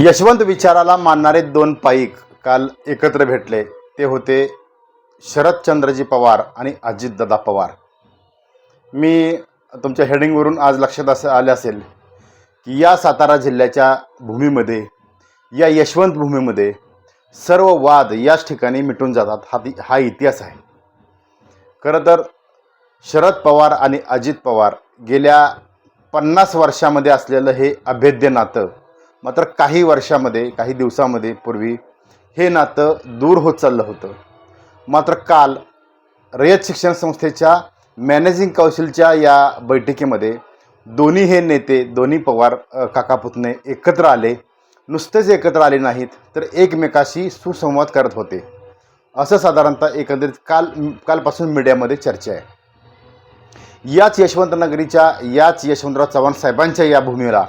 यशवंत विचाराला मानणारे दोन पाईक काल एकत्र भेटले. ते होते शरदचंद्रजी पवार आणि अजितदादा पवार. मी तुमच्या हेडिंगवरून आज लक्षात असं आले असेल की या सातारा जिल्ह्याच्या भूमीमध्ये या यशवंत भूमीमध्ये सर्व वाद याच ठिकाणी मिटून जातात. हा ती- हा इतिहास आहे. खरं तर शरद पवार आणि अजित पवार गेल्या पन्नास वर्षामध्ये असलेलं हे अभेद्य नातं मात्र काही वर्षामध्ये काही दिवसामध्ये पूर्वी हे नातं दूर होत चाललं होतं. मात्र काल रयत शिक्षण संस्थेच्या मॅनेजिंग कौन्सिलच्या या बैठकीमध्ये दोन्ही हे नेते दोन्ही पवार काका पुतणे एकत्र आले. नुसतेच एकत्र आले नाहीत तर एकमेकाशी सुसंवाद करत होते. असं साधारणतः एकंदरीत काल कालपासून मीडियामध्ये चर्चा आहे. याच यशवंत नगरीच्या याच यशवंतराव चव्हाण साहेबांच्या या भूमीला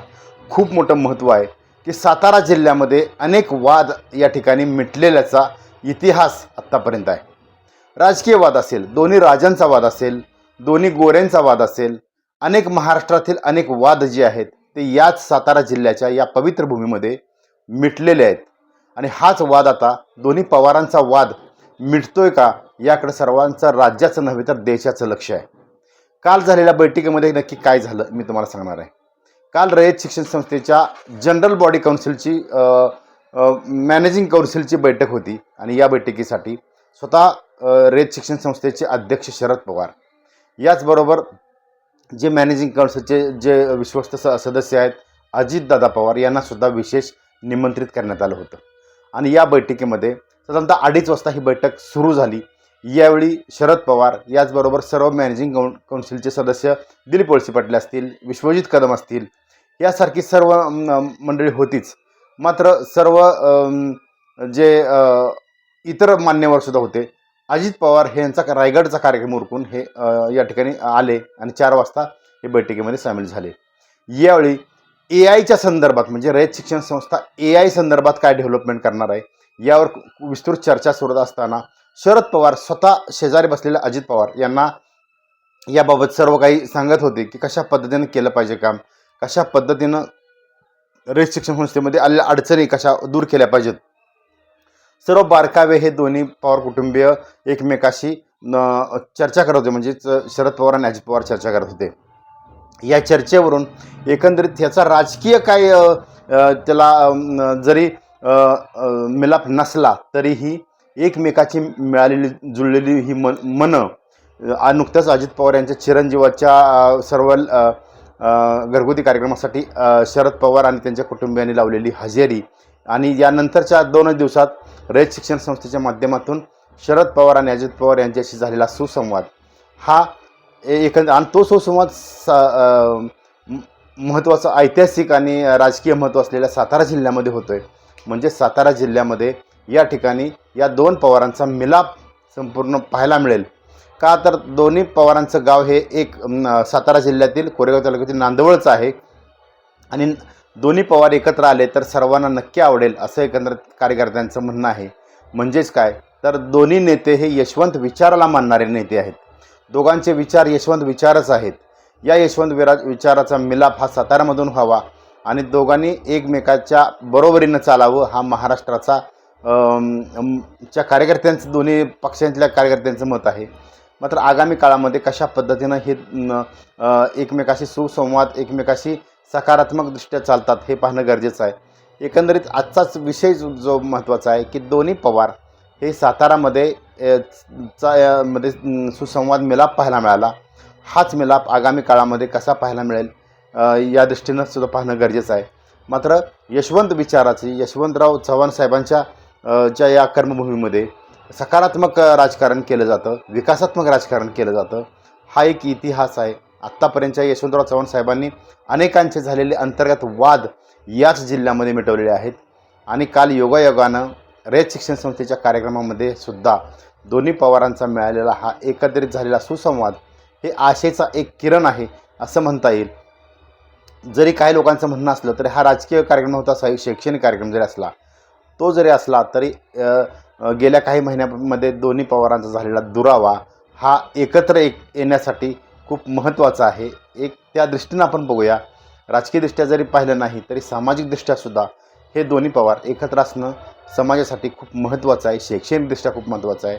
खूप मोठं महत्त्व आहे. की सातारा जिल्ह्यामध्ये अनेक वाद या ठिकाणी मिटलेल्याचा इतिहास आत्तापर्यंत आहे. राजकीय वाद असेल दोन्ही राजांचा वाद असेल दोन्ही गोऱ्यांचा वाद असेल अनेक महाराष्ट्रातील अनेक वाद जे आहेत ते याच सातारा जिल्ह्याच्या या पवित्र भूमीमध्ये मिटलेले आहेत. आणि हाच वाद आता दोन्ही पवारांचा वाद मिटतोय का याकडे सर्वांचं राज्याचं नव्हे तर देशाचं लक्ष आहे. काल झालेल्या बैठकीमध्ये नक्की काय झालं मी तुम्हाला सांगणार आहे. काल रयत शिक्षण संस्थेच्या जनरल बॉडी काउन्सिलची मॅनेजिंग काउन्सिलची बैठक होती आणि या बैठकीसाठी स्वतः रयत शिक्षण संस्थेचे अध्यक्ष शरद पवार. याचबरोबर जे मॅनेजिंग काउन्सिलचे जे विश्वस्त स सदस्य आहेत अजितदादा पवार यांना सुद्धा विशेष निमंत्रित करण्यात आलं होतं. आणि या बैठकीमध्ये साधारणतः अडीच वाजता ही बैठक सुरू झाली. यावेळी शरद पवार याचबरोबर सर्व मॅनेजिंग कौन कौन्सिलचे सदस्य दिलीप वळसे पाटील असतील विश्वजित कदम असतील यासारखी सर्व मंडळी होतीच. मात्र सर्व जे इतर मान्यवरसुद्धा होते अजित पवार हे यांचा रायगडचा कार्यक्रम उरकून हे या ठिकाणी आले आणि चार वाजता हे बैठकीमध्ये सामील झाले. यावेळी ए आयच्या संदर्भात म्हणजे रयत शिक्षण संस्था ए आय संदर्भात काय डेव्हलपमेंट करणार आहे यावर विस्तृत चर्चा सुरू असताना शरद पवार स्वतः शेजारी बसलेले अजित पवार यांना याबाबत सर्व काही सांगत होते की कशा पद्धतीनं केलं पाहिजे काम कशा पद्धतीनं रयत शिक्षण संस्थेमध्ये आलेल्या अडचणी कशा दूर केल्या पाहिजेत. सर्व बारकावे हे दोन्ही पवार कुटुंबीय एकमेकाशी चर्चा करत होते म्हणजेच शरद पवार आणि अजित पवार चर्चा करत होते. या चर्चेवरून एकंदरीत ह्याचा राजकीय काय त्याला जरी मिलाप नसला तरीही एकमेकाची मिळालेली जुळलेली ही मन मनं नुकत्याच अजित पवार यांच्या चिरंजीवाच्या सर्व घरगुती कार्यक्रमासाठी शरद पवार आणि त्यांच्या कुटुंबियांनी लावलेली हजेरी. आणि यानंतरच्या दोनच दिवसात रयत शिक्षण संस्थेच्या माध्यमातून शरद पवार आणि अजित पवार यांच्याशी झालेला सुसंवाद. हा ए- एकंद आणि तो सुसंवाद सा महत्त्वाचा ऐतिहासिक आणि राजकीय महत्त्व असलेल्या सातारा जिल्ह्यामध्ये होतो आहे म्हणजे सातारा जिल्ह्यामध्ये या ठिकाणी या दोन पवारांचा मिलाप संपूर्ण पाहायला मिळेल. का तर दोन्ही पवारांचं गाव हे एक सातारा जिल्ह्यातील कोरेगाव तालुक्यातील नांदवळचं आहे. आणि दोन्ही पवार एकत्र आले तर सर्वांना नक्की आवडेल असं एकंदरीत कार्यकर्त्यांचं म्हणणं आहे. म्हणजेच काय? तर दोन्ही नेते हे यशवंत विचाराला मानणारे नेते आहेत. दोघांचे विचार यशवंत विचारच आहेत. या यशवंत विरा विचाराचा मिलाप हा सातारामधून व्हावा आणि दोघांनी एकमेकाच्या बरोबरीनं चालावं हा महाराष्ट्राचा च्या कार्यकर्त्यांचं दोन्ही पक्षांतल्या कार्यकर्त्यांचं मत आहे. मात्र आगामी काळामध्ये कशा पद्धतीनं हे एकमेकाशी सुसंवाद एकमेकाशी सकारात्मकदृष्ट्या चालतात हे पाहणं गरजेचं आहे. एकंदरीत आजचाच विषय जो महत्त्वाचा आहे की दोन्ही पवार हे सातारामध्ये चा मध्ये सुसंवाद मिलाप पाहायला मिळाला. हाच मिलाप आगामी काळामध्ये कसा पाहायला मिळेल या दृष्टीनं सुद्धा पाहणं गरजेचं आहे. मात्र यशवंत विचाराची यशवंतराव चव्हाण साहेबांच्या च्या या कर्मभूमीमध्ये सकारात्मक राजकारण केलं जातं विकासात्मक राजकारण केलं जातं हा एक इतिहास आहे. आत्तापर्यंतच्या यशवंतराव चव्हाण साहेबांनी अनेकांचे झालेले अंतर्गत वाद याच जिल्ह्यामध्ये मिटवलेले आहेत. आणि काल योगायोगानं रयत शिक्षण संस्थेच्या कार्यक्रमामध्ये सुद्धा दोन्ही पवारांचा मिळालेला हा एकत्रित झालेला सुसंवाद हे आशेचा एक किरण आहे असं म्हणता येईल. जरी काही लोकांचं म्हणणं असलं तरी हा राजकीय कार्यक्रम होता शैक्षणिक कार्यक्रम जरी असला तो जरी असला तरी गेल्या काही महिन्यामध्ये दोन्ही पवारांचा झालेला दुरावा हा एकत्र एक येण्यासाठी खूप महत्त्वाचा आहे. एक त्या दृष्टीनं आपण बघूया. राजकीयदृष्ट्या जरी पाहिलं नाही तरी सामाजिकदृष्ट्यासुद्धा हे दोन्ही पवार एकत्र असणं समाजासाठी खूप महत्त्वाचं आहे. शैक्षणिकदृष्ट्या खूप महत्त्वाचं आहे.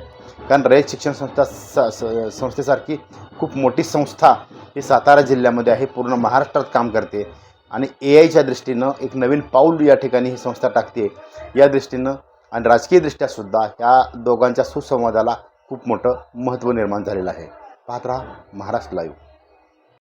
कारण रयत शिक्षण संस्था स- संस्थेसारखी खूप मोठी संस्था ही सातारा जिल्ह्यामध्ये आहे. पूर्ण महाराष्ट्रात काम करते. आणि ए आयच्या दृष्टीनं एक नवीन पाऊल या ठिकाणी ही संस्था टाकते या दृष्टीनं आणि राजकीयदृष्ट्यासुद्धा ह्या दोघांच्या सुसंवादाला खूप मोठं महत्त्व निर्माण झालेलं आहे. पाहत राहा महाराष्ट्र लाईव्ह